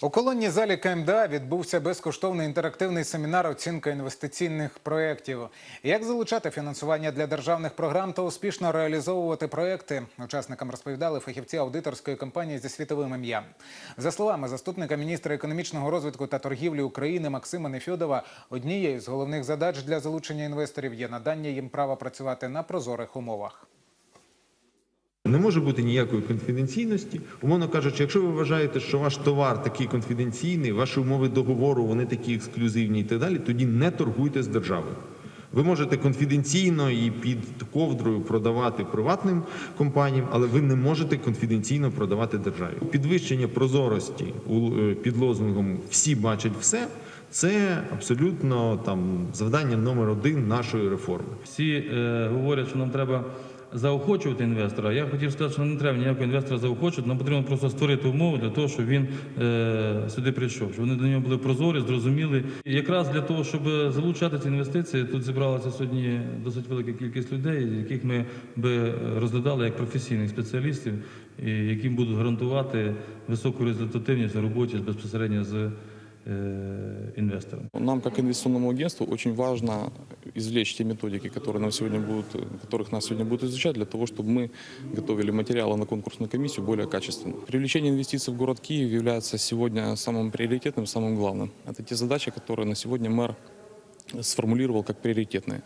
У колонній залі КМДА відбувся безкоштовний інтерактивний семінар оцінка інвестиційних проєктів. Як залучати фінансування для державних програм та успішно реалізовувати проєкти, учасникам розповідали фахівці аудиторської компанії зі світовим ім'ям. За словами заступника міністра економічного розвитку та торгівлі України Максима Нефьодова, однією з головних задач для залучення інвесторів є надання їм права працювати на прозорих умовах. Не може бути ніякої конфіденційності. Умовно кажучи, якщо ви вважаєте, що ваш товар такий конфіденційний, ваші умови договору вони такі ексклюзивні і так далі, тоді не торгуйте з державою. Ви можете конфіденційно і під ковдрою продавати приватним компаніям, але ви не можете конфіденційно продавати державі. Підвищення прозорості е, під лозунгом всі бачать все. Це абсолютно там завдання номер один нашої реформи. Всі е, говорять, що нам треба заохочувати інвестора. Я хотів сказати, що не треба ніякого інвестора заохочувати. Нам потрібно просто створити умови для того, щоб він е, сюди прийшов, щоб вони для нього були прозорі, зрозуміли. І якраз для того, щоб залучати ці інвестиції, тут зібралася сьогодні досить велика кількість людей, яких ми би розглядали як професійних спеціалістів, і яким будуть гарантувати високу результативність на роботі безпосередньо з е, інвестором. Нам, как инвестиционному агентству, очень важно извлечь те методики, которые нам сегодня будут, которых нас сегодня будут изучать, для того, чтобы мы готовили материалы на конкурсную комиссию более качественно. Привлечение инвестиций в город Киев является сегодня самым приоритетным, самым главным. Это те задачи, которые на сегодня мэр сформулировал как приоритетные.